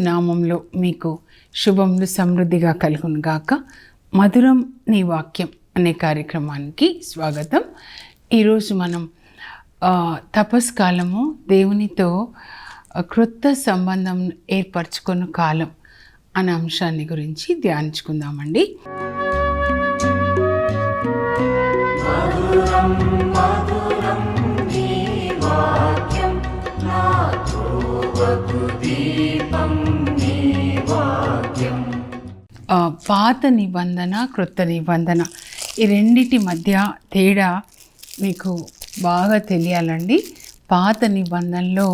నామంలో మీకు శుభములు సమృద్ధిగా కలుగును గాక. మధురం నీ వాక్యం అనే కార్యక్రమానికి స్వాగతం. ఈరోజు మనం తపస్కాలము దేవునితో క్రొత్త సంబంధం ఏర్పరచుకున్న కాలం అనే అంశాన్ని గురించి ధ్యానించుకుందామండి. మధురం. పాత నిబంధన క్రొత్త నిబంధన. ఈ రెండిటి మధ్య తేడా మీకు బాగా తెలియాలండి. పాత నిబంధనలో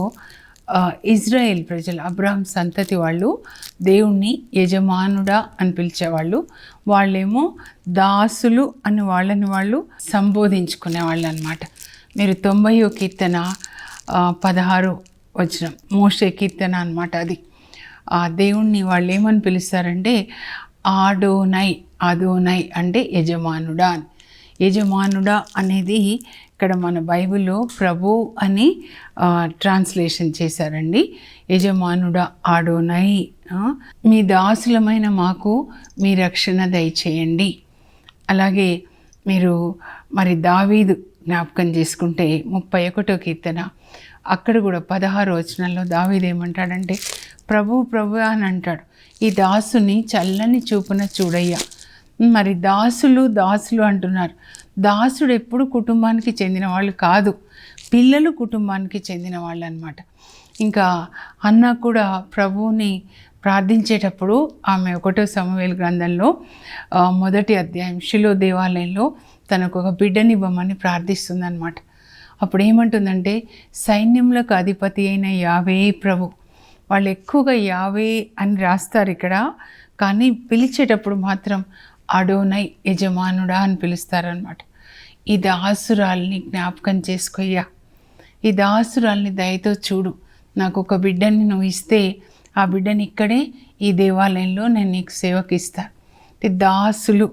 ఇజ్రాయెల్ ప్రజలు అబ్రహం సంతతి వాళ్ళు దేవుణ్ణి యజమానుడా అని పిలిచేవాళ్ళు వాళ్ళేమో దాసులు అని వాళ్ళని వాళ్ళు సంబోధించుకునేవాళ్ళు అనమాట మీరు తొంభయో కీర్తన పదహారు వచ్చిన మోషే కీర్తన అనమాట అది. ఆ దేవుణ్ణి వాళ్ళు ఏమని పిలుస్తారంటే ఆడోనై అదోనై అంటే యజమానుడా యజమానుడా అనేది ఇక్కడ మన బైబిల్లో ప్రభు అని ట్రాన్స్లేషన్ చేశారండి. యజమానుడా ఆడోనై మీ దాసులమైన మాకు మీ రక్షణ దయచేయండి. అలాగే మీరు మరి దావీదు జ్ఞాపకం చేసుకుంటే ముప్పై ఒకటో కీర్తన అక్కడ కూడా పదహారు వచనంలో దావీదేమంటాడంటే ప్రభు ప్రభు అని అంటాడు. ఈ దాసుని చల్లని చూపున చూడయ్యా. మరి దాసులు దాసులు అంటున్నారు. దాసుడు ఎప్పుడు కుటుంబానికి చెందిన వాళ్ళు కాదు. పిల్లలు కుటుంబానికి చెందిన వాళ్ళు అనమాట ఇంకా అన్న కూడా ప్రభువుని ప్రార్థించేటప్పుడు ఆమె ఒకటో సమవేల్ గ్రంథంలో మొదటి అధ్యాయం శిలో దేవాలయంలో తనకు ఒక బిడ్డనివ్వమని ప్రార్థిస్తుందన్నమాట. అప్పుడు ఏమంటుందంటే సైన్యములకు అధిపతి అయిన యావే ప్రభు. వాళ్ళు ఎక్కువగా యావే అని రాస్తారు ఇక్కడ కానీ పిలిచేటప్పుడు మాత్రం అడోనై యజమానుడా అని పిలుస్తారనమాట ఈ దాసురాల్ని జ్ఞాపకం చేసుకోయ్యా. ఈ దాసురాల్ని దయతో చూడు. నాకు ఒక బిడ్డని నువ్వు ఇస్తే ఆ బిడ్డని ఇక్కడే ఈ దేవాలయంలో నేను నీకు సేవకి ఇస్తాను దాసులు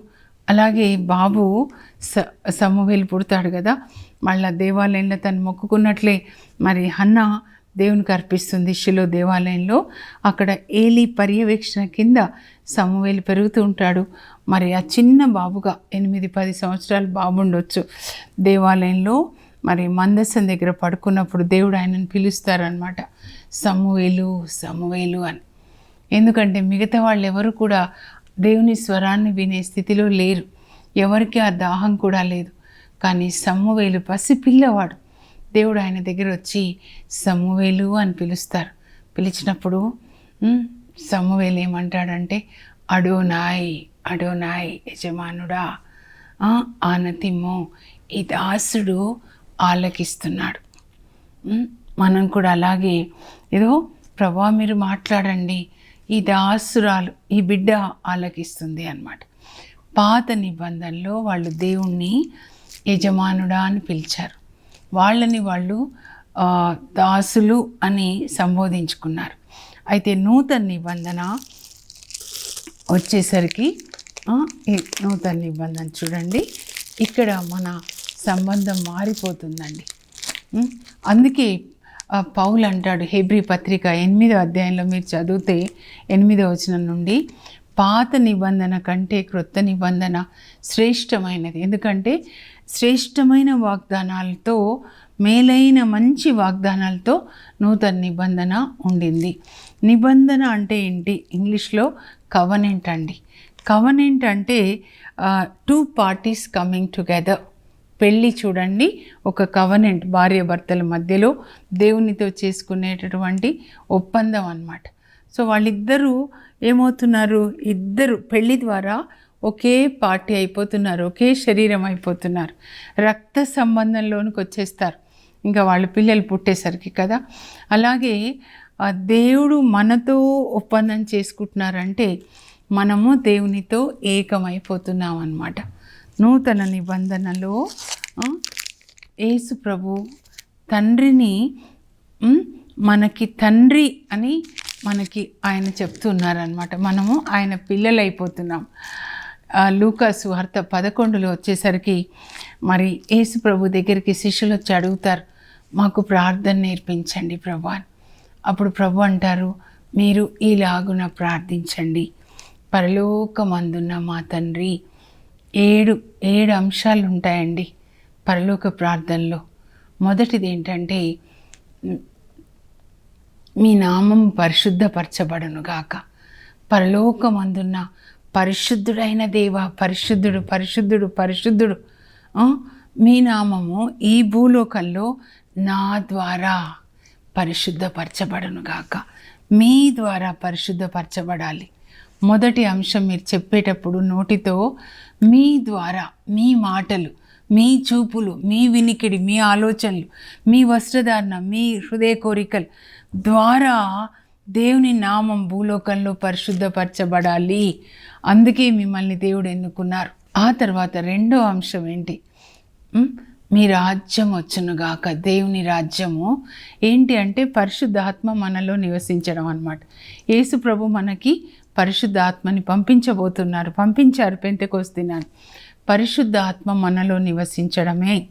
అలాగే బాబు స సమవేలు పుడతాడు కదా మళ్ళా దేవాలయంలో తను మొక్కుకున్నట్లే మరి హన్న దేవునికి అర్పిస్తుంది శిలో దేవాలయంలో. అక్కడ ఏలి పర్యవేక్షణ కింద సమవేలు పెరుగుతూ ఉంటాడు. మరి ఆ చిన్న బాబుగా ఎనిమిది పది సంవత్సరాలు బాబు ఉండొచ్చు. దేవాలయంలో మరి మందసం దగ్గర పడుకున్నప్పుడు దేవుడు ఆయనను పిలుస్తారనమాట సమూవేలు సమూవేలు అని. ఎందుకంటే మిగతా వాళ్ళు ఎవరు కూడా దేవుని స్వరాన్ని వినే స్థితిలో లేరు. ఎవరికి ఆ దాహం కూడా లేదు. కానీ సమ్మువేలు పసి పిల్లవాడు. దేవుడు ఆయన దగ్గర వచ్చి సమ్మువేలు అని పిలుస్తారు. పిలిచినప్పుడు సమ్మువేలు ఏమంటాడంటే అడోనాయ్ అడోనాయ్ యజమానుడా ఆ, ఈ దాసుడు ఆలకిస్తున్నాడు. మనం కూడా అలాగే ఏదో ప్రభా మీరు మాట్లాడండి ఈ దాసురాలు ఈ బిడ్డ ఆలకిస్తుంది అన్నమాట. పాత నిబంధనలో వాళ్ళు దేవుణ్ణి యజమానుడా అని పిలిచారు. వాళ్ళని వాళ్ళు దాసులు అని సంబోధించుకున్నారు. అయితే నూతన నిబంధన వచ్చేసరికి నూతన నిబంధన చూడండి. ఇక్కడ మన సంబంధం మారిపోతుందండి. అందుకే పౌలు అంటాడు హెబ్రి పత్రిక ఎనిమిదో అధ్యాయంలో మీరు చదివితే ఎనిమిదో వచనం నుండి పాత నిబంధన కంటే క్రొత్త నిబంధన శ్రేష్టమైనది. ఎందుకంటే శ్రేష్టమైన వాగ్దానాలతో మేలైన మంచి వాగ్దానాలతో నూతన నిబంధన ఉండింది. నిబంధన అంటే ఏంటి? ఇంగ్లీష్లో కవనెంట్ అండి. కవనెంట్ అంటే టూ పార్టీస్ కమింగ్ టుగెదర్ పెళ్ళి చూడండి ఒక కవనెంట్ భార్యాభర్తల మధ్యలో దేవునితో చేసుకునేటటువంటి ఒప్పందం అన్నమాట. సో వాళ్ళిద్దరూ ఏమవుతున్నారు? ఇద్దరు పెళ్ళి ద్వారా ఒకే పార్టీ అయిపోతున్నారు ఒకే శరీరం అయిపోతున్నారు. రక్త సంబంధంలోనికి వచ్చేస్తారు. ఇంకా వాళ్ళ పిల్లలు పుట్టేసరికి కదా. అలాగే దేవుడు మనతో ఒప్పందం చేసుకుంటున్నారంటే మనము దేవునితో ఏకమైపోతున్నాం అన్నమాట నూతన నిబంధనలో యేసు ప్రభు తండ్రిని మనకి తండ్రి అని మనకి ఆయన చెప్తున్నారనమాట మనము ఆయన పిల్లలైపోతున్నాం. ఆ, లూకాసు వార్త పదకొండులో వచ్చేసరికి మరి యేసు ప్రభు దగ్గరికి శిష్యులు వచ్చి అడుగుతారు మాకు ప్రార్థన నేర్పించండి ప్రభు అప్పుడు ప్రభు అంటారు మీరు ఈలాగున ప్రార్థించండి. పరలోకమందున్న మా తండ్రి ఏడు ఏడు అంశాలు ఉంటాయండి పరలోక ప్రార్థనలో. మొదటిది ఏంటంటే మీ నామం పరిశుద్ధపరచబడునుగాక. పరలోకమందున్న పరిశుద్ధుడైన దేవ పరిశుద్ధుడు పరిశుద్ధుడు పరిశుద్ధుడు మీ నామము ఈ భూలోకంలో నా ద్వారా పరిశుద్ధపరచబడునుగాక. మీ ద్వారా పరిశుద్ధపరచబడాలి. మొదటి అంశం మీరు చెప్పేటప్పుడు నోటితో మీ ద్వారా మీ మాటలు మీ చూపులు మీ వినికిడి మీ ఆలోచనలు మీ వస్త్రధారణ మీ హృదయ కోరికలు ద్వారా దేవుని నామం భూలోకంలో పరిశుద్ధపరచబడాలి. అందుకే మిమ్మల్ని దేవుడు ఎన్నుకున్నారు. ఆ తర్వాత రెండో అంశం ఏంటి? మీ రాజ్యం వచ్చునుగాక దేవుని రాజ్యము ఏంటి అంటే పరిశుద్ధాత్మ మనలో నివసించడం అన్నమాట. యేసు ప్రభు మనకి పరిశుద్ధాత్మని పంపించబోతున్నారు. పంపించారు పెంతకోస్ పరిశుద్ధ పరిశుద్ధాత్మ మనలో నివసించడమే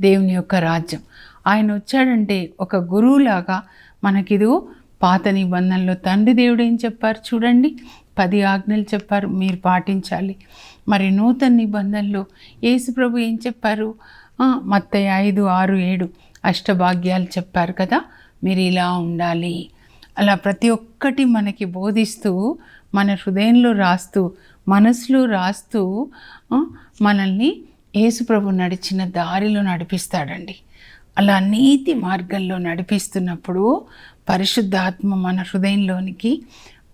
దేవుని యొక్క రాజ్యం. ఆయన వచ్చాడంటే ఒక గురువులాగా మనకిదో పాత నిబంధనలో తండ్రి దేవుడు ఏం చెప్పారు చూడండి. పది ఆజ్ఞలు చెప్పారు మీరు పాటించాలి. మరి నూతన నిబంధనలో యేసుప్రభు ఏం చెప్పారు? ఆ, ఐదు ఆరు ఏడు అష్టభాగ్యాలు చెప్పారు కదా మీరు ఇలా ఉండాలి. అలా ప్రతి ఒక్కటి మనకి బోధిస్తూ మన హృదయంలో రాస్తూ మనసులో రాస్తూ మనల్ని యేసుప్రభు నడిచిన దారిలో నడిపిస్తాడండి. అలా నీతి మార్గంలో నడిపిస్తున్నప్పుడు పరిశుద్ధాత్మ మన హృదయంలోనికి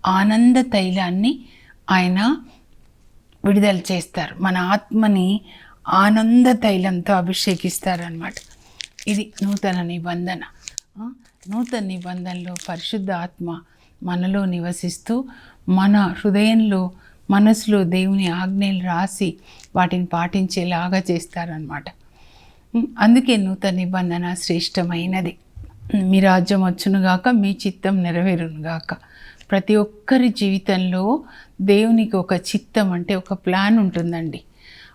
ఆనంద తైలాన్ని ఆయన విడుదల చేస్తారు. మన ఆత్మని ఆనంద తైలంతో అభిషేకిస్తారనమాట ఇది నూతన నిబంధన. నూతన నిబంధనలో పరిశుద్ధ ఆత్మ మనలో నివసిస్తూ మన హృదయంలో మనసులో దేవుని ఆజ్ఞలు రాసి వాటిని పాటించేలాగా చేస్తారనమాట అందుకే నూతన నిబంధన శ్రేష్టమైనది. మీ రాజ్యం వచ్చునుగాక మీ చిత్తం నెరవేరునుగాక ప్రతి ఒక్కరి జీవితంలో దేవునికి ఒక చిత్తం అంటే ఒక ప్లాన్ ఉంటుందండి.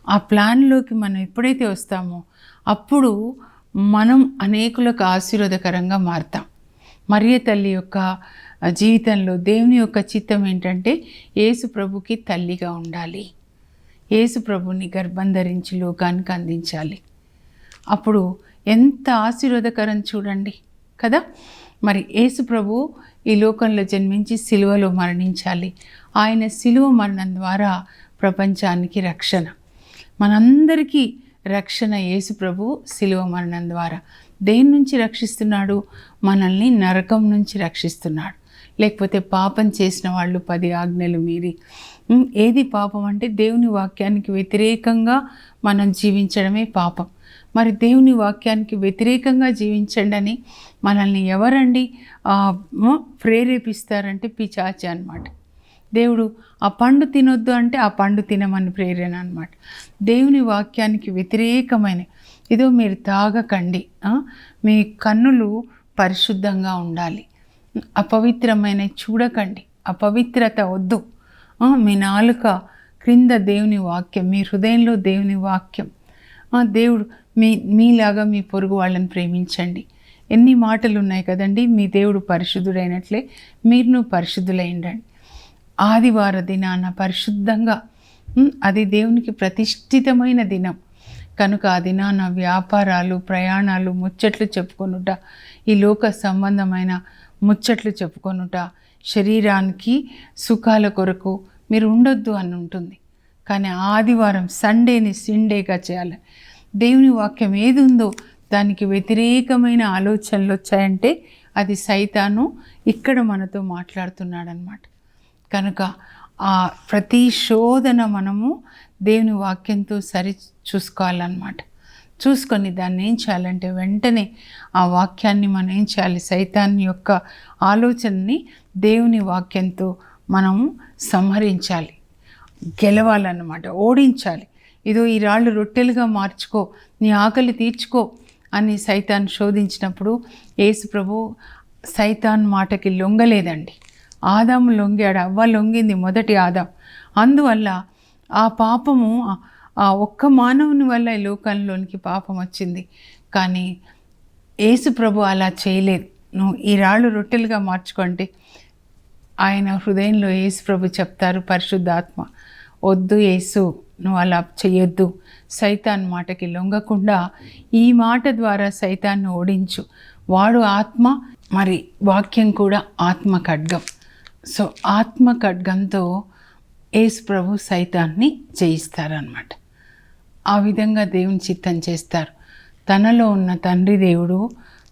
ఆ ప్లాన్లోకి మనం ఎప్పుడైతే వస్తామో అప్పుడు మనం అనేకులకు ఆశీర్వాదకరంగా మారుతాం. మరియ తల్లి యొక్క జీవితంలో దేవుని యొక్క చిత్తం ఏంటంటే యేసు ప్రభుకి తల్లిగా ఉండాలి. యేసు ప్రభుని గర్భం ధరించి లోకానికి అందించాలి. అప్పుడు ఎంత ఆశీర్వాదకరం చూడండి కదా? మరి యేసు ప్రభు ఈ లోకంలో జన్మించి సిలువలో మరణించాలి. ఆయన సిలువ మరణం ద్వారా ప్రపంచానికి రక్షణ. మనందరికీ రక్షణ యేసు ప్రభు సిలువ మరణం ద్వారా. దేని నుంచి రక్షిస్తున్నాడు? మనల్ని నరకం నుంచి రక్షిస్తున్నాడు. లేకపోతే పాపం చేసిన వాళ్ళు పది ఆజ్ఞలు మీరి. ఏది పాపం అంటే దేవుని వాక్యానికి వ్యతిరేకంగా మనం జీవించడమే పాపం. మరి దేవుని వాక్యానికి వ్యతిరేకంగా జీవించండి అని మనల్ని ఎవరండి ప్రేరేపిస్తారంటే పిచాచి అనమాట దేవుడు ఆ పండు తినొద్దు అంటే ఆ పండు తినమని ప్రేరణ అనమాట దేవుని వాక్యానికి వ్యతిరేకమైన ఏదో మీరు తాగకండి మీ కన్నులు పరిశుద్ధంగా ఉండాలి. అపవిత్రమైన చూడకండి అపవిత్రత వద్దు. మీ నాలుక క్రింద దేవుని వాక్యం మీ హృదయంలో దేవుని వాక్యం. దేవుడు మీ మీలాగా మీ పొరుగు వాళ్ళని ప్రేమించండి. ఎన్ని మాటలు ఉన్నాయి కదండి మీ దేవుడు పరిశుద్ధుడైనట్లే మీరును పరిశుద్ధులైండండి. ఆదివార దినాన పరిశుద్ధంగా అది దేవునికి ప్రతిష్ఠితమైన దినం. కనుక ఆ దినాన వ్యాపారాలు ప్రయాణాలు ముచ్చట్లు చెప్పుకొనుట ఈ లోక సంబంధమైన ముచ్చట్లు చెప్పుకొనుట శరీరానికి సుఖాల కొరకు మీరు ఉండొద్దు అని ఉంటుంది. కానీ ఆదివారం సండేని సిండేగా చేయాలి. దేవుని వాక్యం ఏది ఉందో దానికి వ్యతిరేకమైన ఆలోచనలు వచ్చాయంటే అది సైతాను ఇక్కడ మనతో మాట్లాడుతున్నాడనమాట కనుక ఆ ప్రతి శోధన మనము దేవుని వాక్యంతో సరి చూసుకోవాలన్నమాట. చూసుకొని దాన్ని ఏం చేయాలంటే వెంటనే ఆ వాక్యాన్ని మనం ఏం చేయాలి? సైతాన్ని యొక్క ఆలోచనని దేవుని వాక్యంతో మనము సంహరించాలి. గెలవాలన్నమాట. ఓడించాలి. ఇదో ఈ రాళ్ళు రొట్టెలుగా మార్చుకో నీ ఆకలి తీర్చుకో అని సైతాన్ శోధించినప్పుడు యేసు ప్రభు సైతాన్ మాటకి లొంగలేదండి. ఆదాము లొంగాడు అవ్వ లొంగింది మొదటి ఆదాం. అందువల్ల ఆ పాపము ఆ- ఒక్క మానవుని వల్ల ఈ లోకంలోనికి పాపం వచ్చింది. కానీ యేసు ప్రభు అలా చేయలేదు. నువ్వు ఈ రాళ్ళు రొట్టెలుగా మార్చుకోండి ఆయన హృదయంలో యేసు ప్రభు చెప్తారు పరిశుద్ధాత్మ వద్దు యేసు నువ్వు అలా చేయొద్దు సైతాన్ మాటకి లొంగకుండా ఈ మాట ద్వారా సైతాన్ని ఓడించు. వాడు ఆత్మ మరి వాక్యం కూడా ఆత్మ ఖడ్గం. సో ఆత్మ ఖడ్గంతో యేసు ప్రభు సైతాన్ని జయిస్తారనమాట ఆ విధంగా దేవుని చిత్తం చేస్తారు. తనలో ఉన్న తండ్రి దేవుడు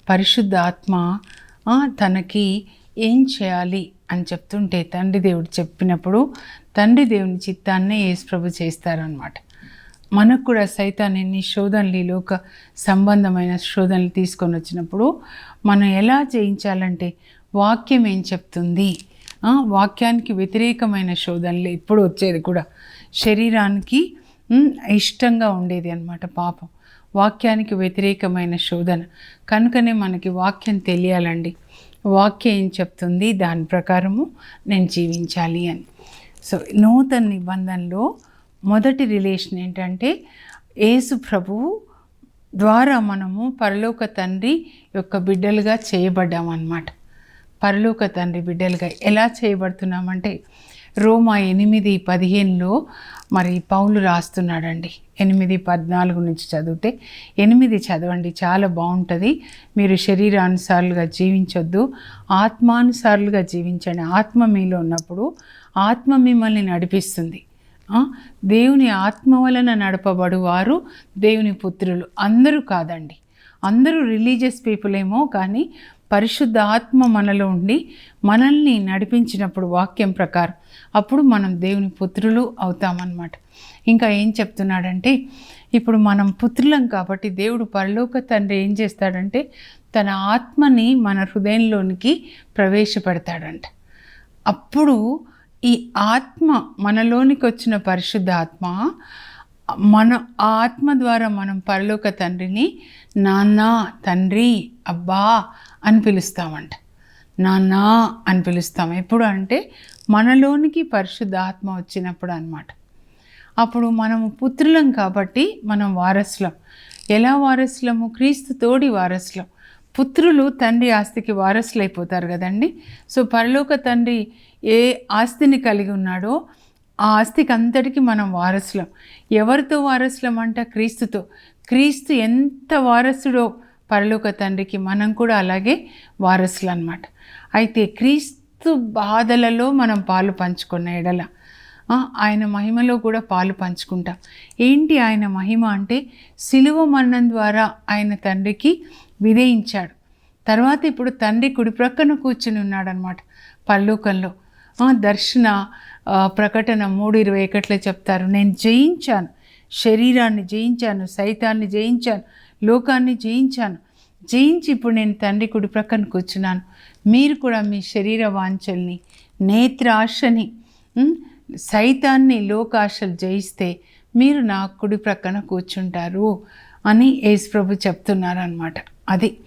పరిశుద్ధ ఆత్మ తనకి ఏం చేయాలి అని చెప్తుంటే తండ్రి దేవుడు చెప్పినప్పుడు తండ్రి దేవుని చిత్తాన్నే యేసు ప్రభు చేస్తారనమాట మనకు కూడా సైతాన్ ఎన్ని శోధనలు లోక సంబంధమైన శోధనలు తీసుకొని వచ్చినప్పుడు మనం ఎలా జయించాలంటే వాక్యం ఏం చెప్తుంది? వాక్యానికి వ్యతిరేకమైన శోధనలు ఎప్పుడు వచ్చేది కూడా శరీరానికి ఇష్టంగా ఉండేది అనమాట పాపం. వాక్యానికి వ్యతిరేకమైన శోధన. కనుకనే మనకి వాక్యం తెలియాలండి. వాక్యం ఏం చెప్తుంది? దాని ప్రకారము నేను జీవించాలి అని. సో నూతన నిబంధనలో మొదటి రిలేషన్ ఏంటంటే యేసు ప్రభువు ద్వారా మనము పరలోక తండ్రి యొక్క బిడ్డలుగా చేయబడ్డామన్నమాట. పరలోక తండ్రి బిడ్డలుగా ఎలా చేయబడుతున్నామంటే రోమా ఎనిమిది పదిహేనులో మరి పౌలు రాస్తున్నాడండి. ఎనిమిది పద్నాలుగు నుంచి చదివితే ఎనిమిది చదవండి చాలా బాగుంటుంది. మీరు శరీరానుసారులుగా జీవించొద్దు ఆత్మానుసారులుగా జీవించండి. ఆత్మ మీలో ఉన్నప్పుడు ఆత్మ మిమ్మల్ని నడిపిస్తుంది. దేవుని ఆత్మ వలన నడపబడు వారు దేవుని పుత్రులు. అందరూ కాదండి. అందరూ రిలీజియస్ పీపుల్ ఏమో కానీ పరిశుద్ధ ఆత్మ మనలో ఉండి మనల్ని నడిపించినప్పుడు వాక్యం ప్రకారం అప్పుడు మనం దేవుని పుత్రులు అవుతామన్నమాట. ఇంకా ఏం చెప్తున్నాడంటే ఇప్పుడు మనం పుత్రులం కాబట్టి దేవుడు పరలోక తండ్రి ఏం చేస్తాడంటే తన ఆత్మని మన హృదయంలోనికి ప్రవేశపెడతాడంట. అప్పుడు ఈ ఆత్మ మనలోనికి వచ్చిన పరిశుద్ధ ఆత్మ మన ఆ ఆత్మ ద్వారా మనం పరలోక తండ్రిని నాన్న తండ్రి అబ్బా అని పిలుస్తామంట. నాన్న అని పిలుస్తాం. ఎప్పుడు అంటే మనలోనికి పరిశుద్ధాత్మ వచ్చినప్పుడు అన్నమాట. అప్పుడు మనము పుత్రులం కాబట్టి మనం వారసులం. ఎలా వారసులము? క్రీస్తు తోడి వారసులం. పుత్రులు తండ్రి ఆస్తికి వారసులు అయిపోతారు కదండి. సో పరలోక తండ్రి ఏ ఆస్తిని కలిగి ఉన్నాడో ఆ ఆస్తికి అంతటికి మనం వారసులం. ఎవరితో వారసులం అంట? క్రీస్తుతో. క్రీస్తు ఎంత వారసుడో పరలోక తండ్రికి మనం కూడా అలాగే వారసులు అనమాట అయితే క్రీస్తు బాధలలో మనం పాలు పంచుకున్న ఎడల ఆయన మహిమలో కూడా పాలు పంచుకుంటాం. ఏంటి ఆయన మహిమ అంటే సిలువ మరణం ద్వారా ఆయన తండ్రికి విధేయించాడు. తర్వాత ఇప్పుడు తండ్రి కుడి ప్రక్కన కూర్చుని ఉన్నాడనమాట పరలోకంలో. దర్శన ప్రకటన మూడు ఇరవై ఒకటిలో చెప్తారు. నేను జయించాను. శరీరాన్ని జయించాను. సైతాన్ని జయించాను. లోకాన్ని జయించాను. జయించి ఇప్పుడు నేను తండ్రి కుడి ప్రక్కన కూర్చున్నాను. మీరు కూడా మీ శరీర వాంఛల్ని నేత్రాశని సైతాన్ని లోకాశలు జయిస్తే మీరు నా కుడి ప్రక్కన కూర్చుంటారు అని యేసుప్రభు చెప్తున్నారు అనమాట అది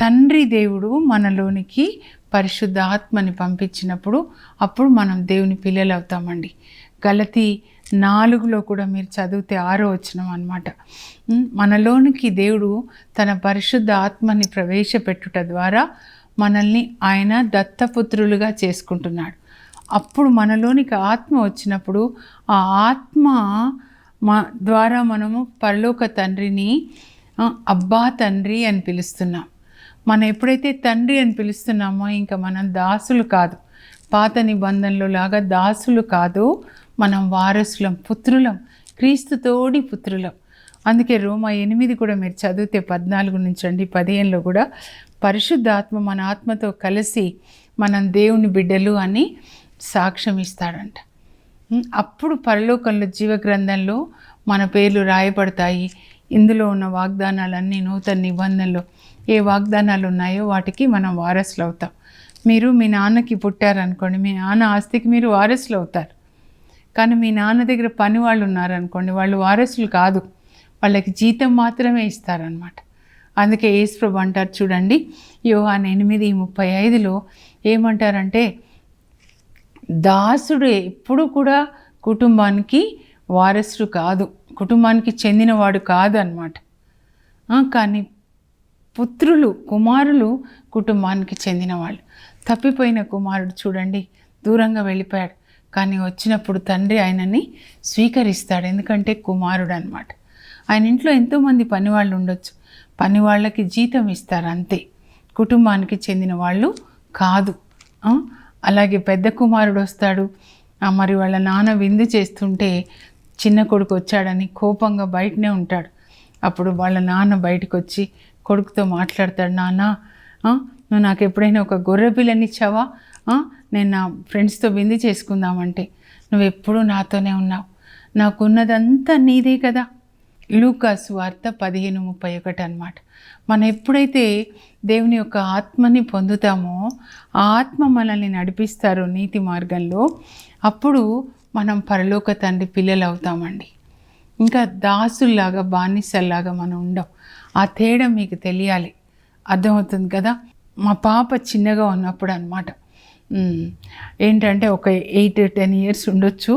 తండ్రి దేవుడు మనలోనికి పరిశుద్ధ ఆత్మని పంపించినప్పుడు అప్పుడు మనం దేవుని పిల్లలు అవుతామండి. గలతి నాలుగులో కూడా మీరు చదివితే ఆరో వచ్చినాం అనమాట మనలోనికి దేవుడు తన పరిశుద్ధ ఆత్మని ప్రవేశపెట్టుట ద్వారా మనల్ని ఆయన దత్తపుత్రులుగా చేసుకుంటున్నాడు. అప్పుడు మనలోనికి ఆత్మ వచ్చినప్పుడు ఆ ఆత్మ మా ద్వారా మనము పరలోక తండ్రిని అబ్బా తండ్రి అని పిలుస్తున్నాం. మనం ఎప్పుడైతే తండ్రి అని పిలుస్తున్నామో ఇంకా మనం దాసులు కాదు. పాత నిబంధనలు లాగా దాసులు కాదు. మనం వారసులం పుత్రులం క్రీస్తుతోడి పుత్రులం. అందుకే రోమా ఎనిమిది కూడా మీరు చదివితే పద్నాలుగు నుంచి అండి పదిహేనులో కూడా పరిశుద్ధాత్మ మన ఆత్మతో కలిసి మనం దేవుని బిడ్డలు అని సాక్ష్యం ఇస్తాడంట. అప్పుడు పరలోకంలో జీవగ్రంథంలో మన పేర్లు రాయబడతాయి. ఇందులో ఉన్న వాగ్దానాలన్నీ నూతన నిబంధనలు. ఏ వాగ్దానాలు ఉన్నాయో వాటికి మనం వారసులు అవుతాం. మీరు మీ నాన్నకి పుట్టారనుకోండి మీ నాన్న ఆస్తికి మీరు వారసులు అవుతారు. కానీ మీ నాన్న దగ్గర పని వాళ్ళు ఉన్నారనుకోండి వాళ్ళు వారసులు కాదు. వాళ్ళకి జీతం మాత్రమే ఇస్తారనమాట అందుకే యేసుప్రభు అంటారు చూడండి యోహాన్ ఎనిమిది ముప్పై ఐదులో ఏమంటారంటే దాసుడు ఎప్పుడు కూడా కుటుంబానికి వారసుడు కాదు. కుటుంబానికి చెందినవాడు కాదు అనమాట కానీ పుత్రులు కుమారులు కుటుంబానికి చెందినవాళ్ళు. తప్పిపోయిన కుమారుడు చూడండి దూరంగా వెళ్ళిపోయాడు. కానీ వచ్చినప్పుడు తండ్రి ఆయనని స్వీకరిస్తాడు. ఎందుకంటే కుమారుడు అనమాట ఆయన ఇంట్లో ఎంతోమంది పనివాళ్ళు ఉండొచ్చు. పని వాళ్ళకి జీతం ఇస్తారు అంతే. కుటుంబానికి చెందిన వాళ్ళు కాదు. అలాగే పెద్ద కుమారుడు వస్తాడు. మరి వాళ్ళ నాన్న విందు చేస్తుంటే చిన్న కొడుకు వచ్చాడని కోపంగా బయటనే ఉంటాడు. అప్పుడు వాళ్ళ నాన్న బయటకు వచ్చి కొడుకుతో మాట్లాడతాడు నాన్న నువ్వు నాకు ఎప్పుడైనా ఒక గొర్రె పిల్లని ఇచ్చావా? నేను నా ఫ్రెండ్స్తో బింది చేసుకుందామంటే. నువ్వు ఎప్పుడూ నాతోనే ఉన్నావు. నాకున్నదంతా నీదే కదా. లూకాస్ వార్త పదిహేను ముప్పై ఒకటి అనమాట మనం ఎప్పుడైతే దేవుని యొక్క ఆత్మని పొందుతామో ఆ ఆత్మ మనల్ని నడిపిస్తారు నీతి మార్గంలో అప్పుడు మనం పరలోక తండ్రి పిల్లలు అవుతామండి ఇంకా దాసుల్లాగా బానిసల్లాగా మనం ఉండం. ఆ తేడా మీకు తెలియాలి. అర్థమవుతుంది కదా? మా పాప చిన్నగా ఉన్నప్పుడు అనమాట ఏంటంటే ఒక ఎయిట్ టెన్ ఇయర్స్ ఉండొచ్చు.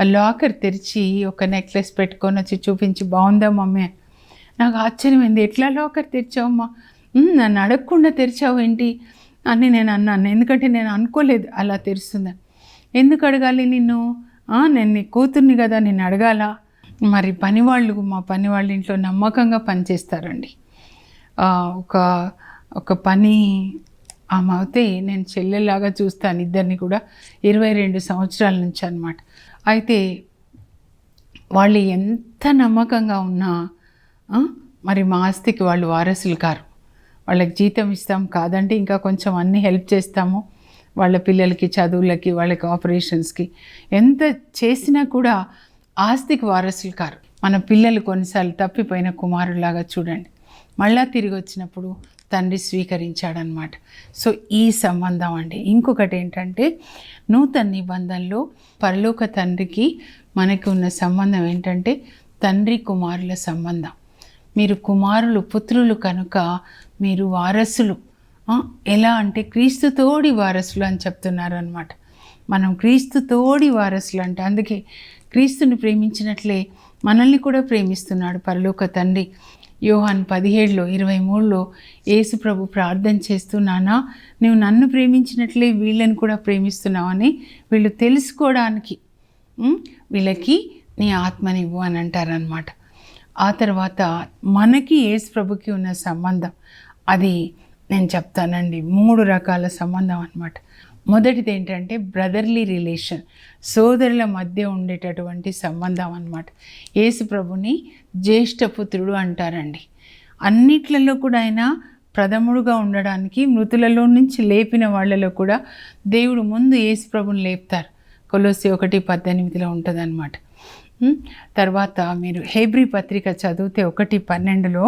ఆ లాకర్ తెరిచి ఒక నెక్లెస్ పెట్టుకొని వచ్చి చూపించి బాగుందా మమ్మీ? నాకు ఆశ్చర్యమైంది. ఎట్లా లాకర్ తెరిచావమ్మా? నన్ను అడగకుండా తెరిచావు ఏంటి? అని నేను అన్నాను. ఎందుకంటే నేను అనుకోలేదు అలా తెరుస్తుందని. ఎందుకు అడగాలి నిన్ను? నేను నీ కూతుర్ని కదా నేను అడగాల? మరి పనివాళ్ళు మా పని వాళ్ళ ఇంట్లో నమ్మకంగా పనిచేస్తారండి ఒక ఒక పని ఆమె అయితే నేను చెల్లెలాగా చూస్తాను ఇద్దరిని కూడా ఇరవై రెండు సంవత్సరాల నుంచి అనమాట అయితే వాళ్ళు ఎంత నమ్మకంగా ఉన్నా మరి మా ఆస్తికి వాళ్ళు వారసులు కారు. వాళ్ళకి జీతం ఇస్తాం కాదంటే ఇంకా కొంచెం అన్నీ హెల్ప్ చేస్తాము. వాళ్ళ పిల్లలకి చదువులకి వాళ్ళకి ఆపరేషన్స్కి ఎంత చేసినా కూడా ఆస్తికి వారసులు కారు. మన పిల్లలు కొన్నిసార్లు తప్పిపోయిన కుమారులాగా చూడండి. మళ్ళా తిరిగి వచ్చినప్పుడు తండ్రి స్వీకరించాడనమాట. సో ఈ సంబంధం అండి. ఇంకొకటి ఏంటంటే నూతన నిబంధనలో పరలోక తండ్రికి మనకి ఉన్న సంబంధం ఏంటంటే తండ్రి కుమారుల సంబంధం. మీరు కుమారులు పుత్రులు కనుక మీరు వారసులు ఎలా అంటే క్రీస్తుతోడి వారసులు అని చెప్తున్నారు అనమాట మనం క్రీస్తు తోడి వారసులు అంటే అందుకే క్రీస్తుని ప్రేమించినట్లే మనల్ని కూడా ప్రేమిస్తున్నాడు పరలోక తండ్రి. యోహాన్ పదిహేడులో ఇరవై మూడులో యేసు ప్రభు ప్రార్థన చేస్తూ నానా నువ్వు నన్ను ప్రేమించినట్లే వీళ్ళని కూడా ప్రేమిస్తున్నావని వీళ్ళు తెలుసుకోవడానికి వీళ్ళకి నీ ఆత్మనివ్వు అని అంటారనమాట ఆ తర్వాత మనకి యేసు ప్రభుకి ఉన్న సంబంధం అది నేను చెప్తానండి మూడు రకాల సంబంధం అనమాట మొదటిది ఏంటంటే బ్రదర్లీ రిలేషన్ సోదరుల మధ్య ఉండేటటువంటి సంబంధం అనమాట యేసు ప్రభుని జ్యేష్ఠపుత్రుడు అంటారండి. అన్నిట్లలో కూడా ఆయన ప్రథముడుగా ఉండడానికి మృతులలో నుంచి లేపిన వాళ్ళలో కూడా దేవుడు ముందు యేసు ప్రభుని లేపుతారు. కొలసి ఒకటి పద్దెనిమిదిలో ఉంటుందన్నమాట. తర్వాత మీరు హేబ్రి పత్రిక చదివితే ఒకటి పన్నెండులో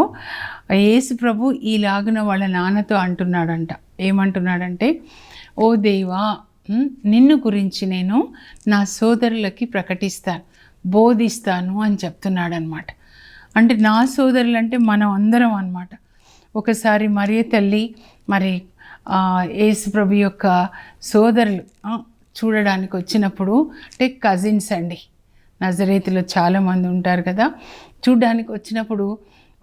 యేసు ప్రభు ఈలాగున వాళ్ళ నాన్నతో అంటున్నాడంట. ఏమంటున్నాడంటే ఓ దేవా నిన్ను గురించి నేను నా సోదరులకి ప్రకటిస్తాను బోధిస్తాను అని చెప్తున్నాడనమాట అంటే నా సోదరులు అంటే మనం అందరం అనమాట ఒకసారి మరియ తల్లి మరి ఏసుప్రభు ప్రభు యొక్క సోదరులు చూడడానికి వచ్చినప్పుడు అంటే కజిన్స్ అండి నజరేతిలో చాలామంది ఉంటారు కదా చూడడానికి వచ్చినప్పుడు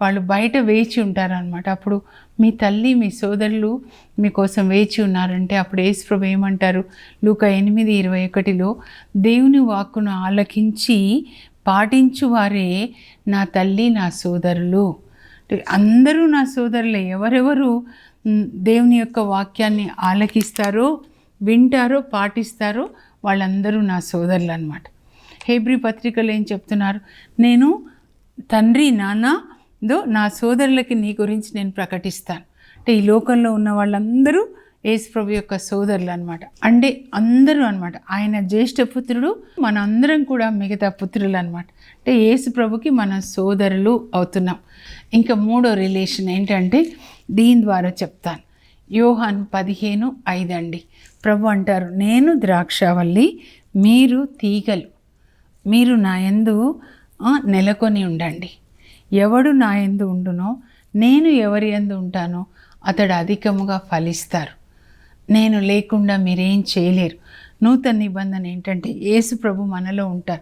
వాళ్ళు బయట వేచి ఉంటారనమాట అప్పుడు మీ తల్లి మీ సోదరులు మీకోసం వేచి ఉన్నారంటే అప్పుడు యేసుప్రభు ఏమంటారు? లూక ఎనిమిది ఇరవై ఒకటిలో దేవుని వాక్కును ఆలకించి పాటించు వారే నా తల్లి నా సోదరులు. అందరూ నా సోదరులే. ఎవరెవరు దేవుని యొక్క వాక్యాన్ని ఆలకిస్తారో వింటారో పాటిస్తారో వాళ్ళందరూ నా సోదరులు అనమాట హేబ్రి పత్రికలు ఏం చెప్తున్నారు? నేను తండ్రి నాన్న దో నా సోదరులకి నీ గురించి నేను ప్రకటిస్తాను. అంటే ఈ లోకంలో ఉన్న వాళ్ళందరూ యేసుప్రభు యొక్క సోదరులు అనమాట అంటే అందరూ అనమాట ఆయన జ్యేష్ఠ పుత్రుడు మన అందరం కూడా మిగతా పుత్రులు అనమాట అంటే యేసుప్రభుకి మన సోదరులు అవుతున్నాం. ఇంకా మూడో రిలేషన్ ఏంటంటే దీని ద్వారా చెప్తాను. యోహాన్ పదిహేను ఐదు అండి ప్రభు అంటారు నేను ద్రాక్షవల్లి మీరు తీగలు. మీరు నా యందు నెలకొని ఉండండి. ఎవడు నా ఎందు ఉండునో నేను ఎవరి ఎందు ఉంటానో అతడు అధికముగా ఫలిస్తారు. నేను లేకుండా మీరేం చేయలేరు. నూతన నిబంధన ఏంటంటే యేసు ప్రభు మనలో ఉంటారు.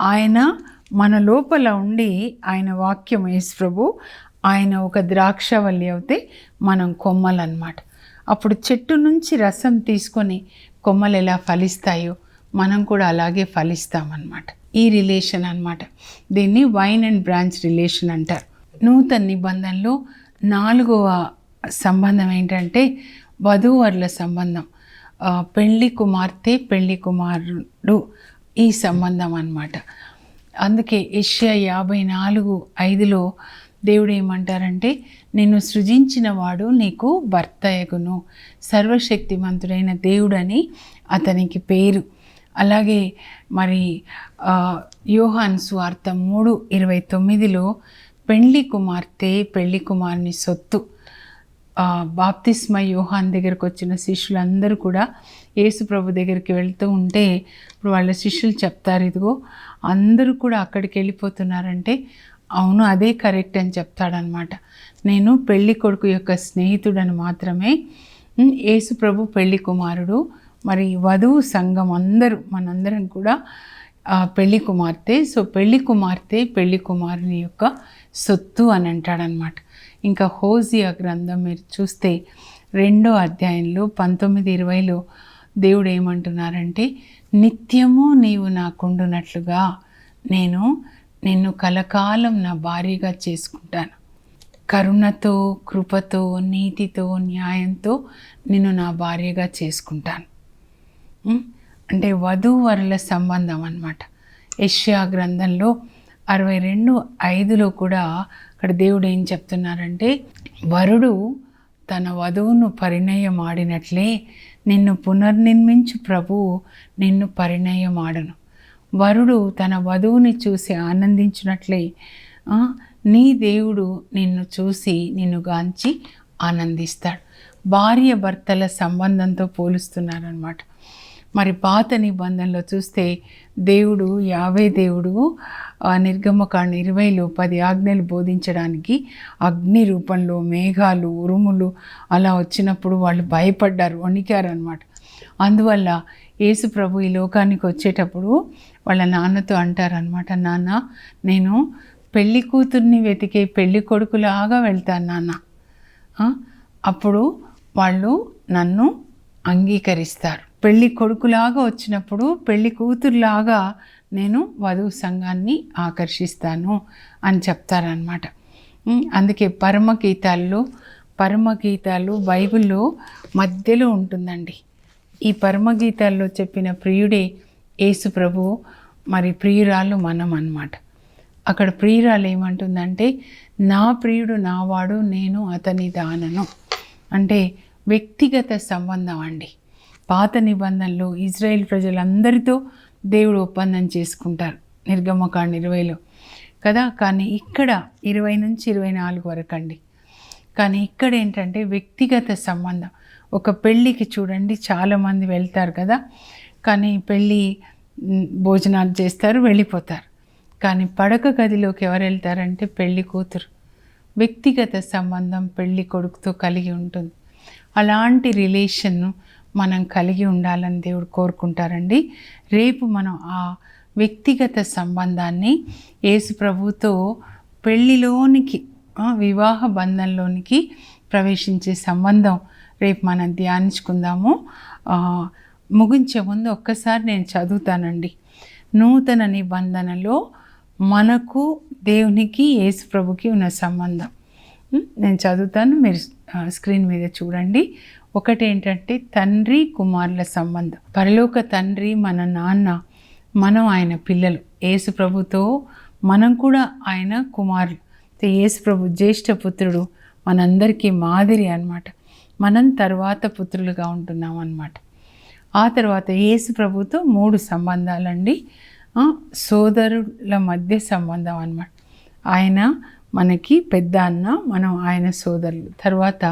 ఆయన మన లోపల ఉండి ఆయన వాక్యం యేసు ప్రభు ఆయన ఒక ద్రాక్షవల్లి అవుతే మనం కొమ్మలు అన్నమాట అప్పుడు చెట్టు నుంచి రసం తీసుకొని కొమ్మలు ఎలా ఫలిస్తాయో మనం కూడా అలాగే ఫలిస్తామన్నమాట. ఈ రిలేషన్ అన్నమాట. దీన్ని వైన్ అండ్ బ్రాంచ్ రిలేషన్ అంటారు. నూతన నిబంధనలో నాలుగవ సంబంధం ఏంటంటే వధూవరుల సంబంధం. పెళ్ళి కుమార్తె పెళ్ళి కుమారుడు ఈ సంబంధం అనమాట అందుకే ఏషియా యాభై నాలుగు ఐదులో దేవుడు ఏమంటారంటే నిన్ను సృజించిన వాడు నీకు భర్త ఎగును. సర్వశక్తిమంతుడైన దేవుడని అతనికి పేరు. అలాగే మరి యోహాన్ స్వార్థ మూడు ఇరవై తొమ్మిదిలో పెళ్ళి కుమార్తె పెళ్ళి కుమారుని సొత్తు. బాప్తిస్మ యోహాన్ దగ్గరకు వచ్చిన శిష్యులందరూ కూడా యేసు ప్రభు దగ్గరికి వెళ్తూ ఉంటే ఇప్పుడు వాళ్ళ శిష్యులు చెప్తారు ఇదిగో అందరూ కూడా అక్కడికి వెళ్ళిపోతున్నారంటే అవును అదే కరెక్ట్ అని చెప్తాడనమాట. నేను పెళ్ళి కొడుకు యొక్క స్నేహితుడని మాత్రమే యేసు ప్రభు పెళ్ళి కుమారుడు మరి వధువు సంఘం అందరూ మనందరం కూడా పెళ్ళి కుమార్తె. సో పెళ్ళి కుమార్తె పెళ్ళి కుమారుని యొక్క సొత్తు అని అంటాడనమాట. ఇంకా హోజియా గ్రంథం మీరు చూస్తే రెండో అధ్యాయంలో పంతొమ్మిది ఇరవైలో దేవుడు ఏమంటున్నారంటే నిత్యము నీవు నాకుండునట్లుగా నేను నిన్ను కలకాలం నా భార్యగా చేసుకుంటాను. కరుణతో కృపతో నీతితో న్యాయంతో నిన్ను నా భార్యగా చేసుకుంటాను. అంటే వధూవరుల సంబంధం అనమాట యష్యా గ్రంథంలో అరవై రెండు ఐదులో కూడా అక్కడ దేవుడు ఏం చెప్తున్నారంటే వరుడు తన వధువును పరిణయం ఆడినట్లే నిన్ను పునర్నిర్మించు ప్రభువు నిన్ను పరిణయం ఆడను వరుడు తన వధువుని చూసి ఆనందించినట్లే నీ దేవుడు నిన్ను చూసి నిన్ను గాంచి ఆనందిస్తాడు. భార్య భర్తల సంబంధంతో పోలుస్తున్నారనమాట మరి పాత నిబంధనలో చూస్తే దేవుడు యావే దేవుడు నిర్గమక నిర్గమకాండ ఇరవైలో పది ఆజ్ఞలు బోధించడానికి అగ్ని రూపంలో మేఘాలు ఉరుములు అలా వచ్చినప్పుడు వాళ్ళు భయపడ్డారు వణికారు అనమాట అందువల్ల యేసు ప్రభు ఈ లోకానికి వచ్చేటప్పుడు వాళ్ళ నాన్నతో అంటారనమాట నాన్న నేను పెళ్ళి కూతుర్ని వెతికే పెళ్ళి కొడుకులాగా వెళ్తాను నాన్న. అప్పుడు వాళ్ళు నన్ను అంగీకరిస్తారు. పెళ్ళి కొడుకులాగా వచ్చినప్పుడు పెళ్ళి కూతురులాగా నేను వధువు సంఘాన్ని ఆకర్షిస్తాను అని చెప్తారనమాట అందుకే పరమగీతాల్లో పరమగీతాలు బైబిల్లో మధ్యలో ఉంటుందండి. ఈ పరమగీతాల్లో చెప్పిన ప్రియుడే యేసు ప్రభు మరి ప్రియురాలు మనం అనమాట అక్కడ ప్రియురాలు ఏమంటుందంటే నా ప్రియుడు నావాడు నేను అతని దానను. అంటే వ్యక్తిగత సంబంధం అండి. పాత నిబంధనలు ఇజ్రాయెల్ ప్రజలందరితో దేవుడు ఒప్పందం చేసుకుంటారు. నిర్గమకాండ ఇరవైలో. కదా? కానీ ఇక్కడ ఇరవై నుంచి ఇరవై నాలుగు వరకు అండి కానీ ఇక్కడ ఏంటంటే వ్యక్తిగత సంబంధం. ఒక పెళ్ళికి చూడండి చాలామంది వెళ్తారు కదా? కానీ పెళ్ళి భోజనాలు చేస్తారు వెళ్ళిపోతారు. కానీ పడక గదిలోకి ఎవరు వెళ్తారంటే పెళ్ళి కూతురు. వ్యక్తిగత సంబంధం పెళ్ళి కొడుకుతో కలిగి ఉంటుంది. అలాంటి రిలేషన్ను మనం కలిగి ఉండాలని దేవుడు కోరుకుంటారండి. రేపు మనం ఆ వ్యక్తిగత సంబంధాన్ని యేసు ప్రభుతో పెళ్ళిలోనికి వివాహ బంధంలోనికి ప్రవేశించే సంబంధం రేపు మనం ధ్యానించుకుందాము. ముగించే ముందు ఒక్కసారి నేను చదువుతానండి. నూతన నిబంధనలో మనకు దేవునికి యేసు ప్రభుకి ఉన్న సంబంధం. నేను చదువుతాను. మీరు స్క్రీన్ మీద చూడండి. ఒకటి ఏంటంటే తండ్రి కుమారుల సంబంధం. పరలోక తండ్రి మన నాన్న మనం ఆయన పిల్లలు. యేసు ప్రభుతో మనం కూడా ఆయన కుమారులు. యేసు ప్రభు జ్యేష్ఠ పుత్రుడు మనందరికీ మాదిరి అనమాట మనం తర్వాత పుత్రులుగా ఉంటున్నాం అనమాట ఆ తర్వాత యేసు ప్రభుతో మూడు సంబంధాలండి. సోదరుల మధ్య సంబంధం అనమాట ఆయన మనకి పెద్ద అన్న మనం ఆయన సోదరులు. తర్వాత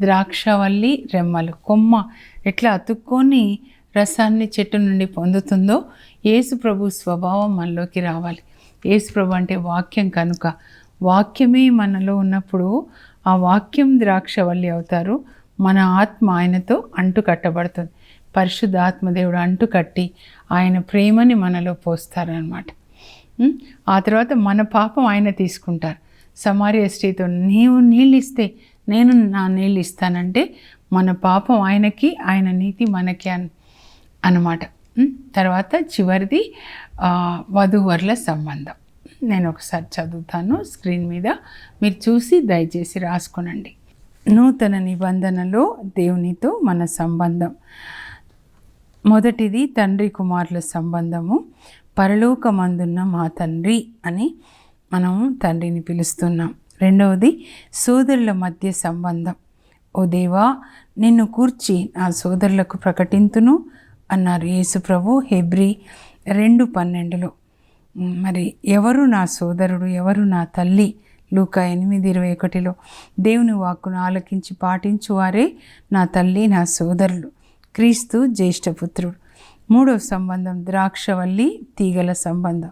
ద్రాక్షవల్లి రెమ్మలు కొమ్మ ఎట్లా అతుక్కొని రసాన్ని చెట్టు నుండి పొందుతుందో ఏసుప్రభు స్వభావం మనలోకి రావాలి. ఏసుప్రభు అంటే వాక్యం కనుక. వాక్యమే మనలో ఉన్నప్పుడు ఆ వాక్యం ద్రాక్షవల్లి అవుతారు. మన ఆత్మ ఆయనతో అంటు కట్టబడుతుంది పరిశుద్ధాత్మదేవుడు అంటు కట్టి ఆయన ప్రేమని మనలో పోస్తారనమాట ఆ తర్వాత మన పాపం ఆయన తీసుకుంటారు. సమార్య స్త్రీతో నీవు నీళ్ళు ఇస్తే నేను నా నీళ్ళు ఇస్తానంటే మన పాపం ఆయనకి ఆయన నీతి మనకి అన్ అనమాట తర్వాత చివరిది వధూవరుల సంబంధం. నేను ఒకసారి చదువుతాను స్క్రీన్ మీద. మీరు చూసి దయచేసి రాసుకునండి. నూతన నిబంధనలో దేవునితో మన సంబంధం. మొదటిది తండ్రి కుమారుల సంబంధము. పరలోకమందున్న మా తండ్రి అని మనం తండ్రిని పిలుస్తున్నాం. రెండవది సోదరుల మధ్య సంబంధం. ఓ దేవా నిన్ను కూర్చి నా సోదరులకు ప్రకటింతును అన్నారు యేసు ప్రభు హెబ్రి రెండు పన్నెండులో. మరి ఎవరు నా సోదరుడు ఎవరు నా తల్లి? లూకా ఎనిమిది ఇరవై ఒకటిలో. దేవుని వాక్కును ఆలకించి పాటించువారే నా తల్లి నా సోదరులు. క్రీస్తు జ్యేష్ఠపుత్రుడు మూడవ సంబంధం ద్రాక్షవల్లి తీగల సంబంధం.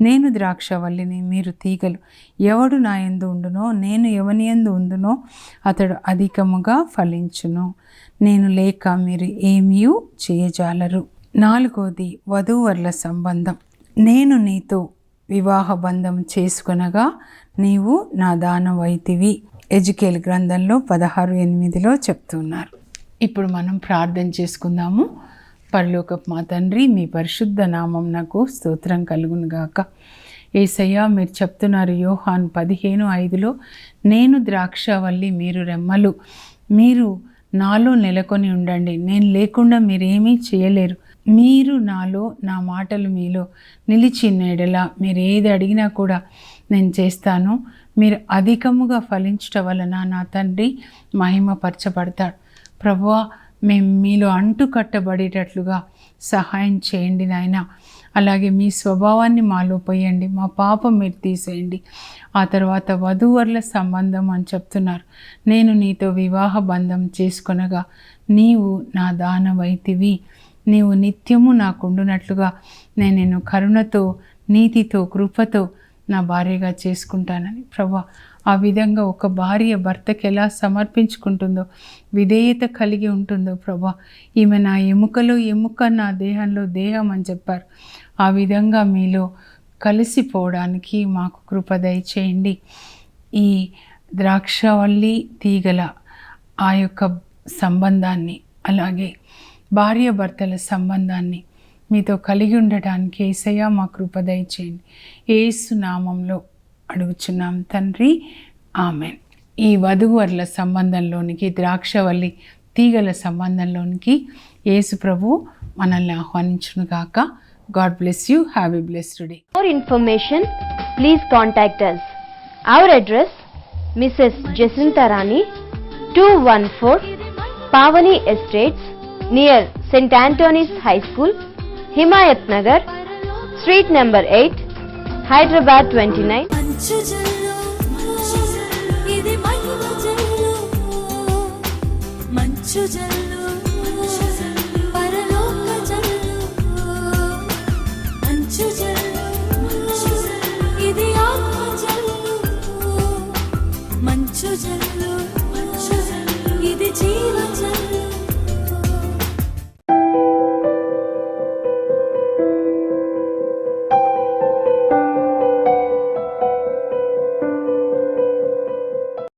నేను ద్రాక్షవల్లిని మీరు తీగలు. ఎవడు నా ఎందు ఉండునో నేను ఎవని ఎందు ఉండునో అతడు అధికముగా ఫలించును. నేను లేక మీరు ఏమీ చేయజాలరు. నాలుగోది వధూవరుల సంబంధం. నేను నీతో వివాహ బంధం చేసుకునగా నీవు నా దానవైతివి. ఎజుకేల్ గ్రంథంలో పదహారు ఎనిమిదిలో చెప్తున్నారు. ఇప్పుడు మనం ప్రార్థన చేసుకుందాము. పరలోకపు మా తండ్రి మీ పరిశుద్ధ నామం నాకు స్తోత్రం కలుగునుగాక ఏసయ్య మీరు చెప్తున్నారు యోహాన్ పదిహేను ఐదులో నేను ద్రాక్షవల్లి మీరు రెమ్మలు. మీరు నాలో నెలకొని ఉండండి. నేను లేకుండా మీరేమీ చేయలేరు. మీరు నాలో నా మాటలు మీలో నిలిచి ఎడల మీరు ఏది అడిగినా కూడా నేను చేస్తాను. మీరు అధికముగా ఫలించటం వలన నా తండ్రి మహిమపరచబడతాడు. ప్రభువా మేము మీలో అంటు కట్టబడేటట్లుగా సహాయం చేయండి నాయన. అలాగే మీ స్వభావాన్ని మాలో పోయండి మా పాపం మీరు తీసేయండి. ఆ తర్వాత వధూవరుల సంబంధం అని చెప్తున్నారు. నేను నీతో వివాహ బంధం చేసుకొనగా నీవు నా దానవైతివి. నీవు నిత్యము నాకుండునట్లుగా నేను నిన్ను కరుణతో నీతితో కృపతో నా భార్యగా చేసుకుంటానని. ప్రభా ఆ విధంగా ఒక భార్య భర్తకి ఎలా సమర్పించుకుంటుందో విధేయత కలిగి ఉంటుందో ప్రభా. ఈమె నా ఎముకలో ఎముక నా దేహంలో దేహం అని చెప్పారు. ఆ విధంగా మీలో కలిసిపోవడానికి మాకు కృప దయచేయండి. ఈ ద్రాక్షవల్లి తీగల ఆ యొక్క సంబంధాన్ని అలాగే భార్య భర్తల సంబంధాన్ని మీతో కలిగి ఉండటానికి ఏసయ్య మా కృప దయచేయండి. ఏసు నామంలో అడుగుచున్నాం తండ్రి. ఆమె ఈ వధువరుల సంబంధంలోనికి ద్రాక్షవల్లి తీగల సంబంధంలోనికి యేసు ప్రభు మనల్ని ఆహ్వానించును కాక God bless you. Have bless today for information please contact us our address Mrs Jacinta Rani two one four Pavani estates near saint Antony's high school Himayat Nagar street number eight Hyderabad twenty nine మంచు జల్లు ఇది మహిమ జల్లు. మంచు జల్లు.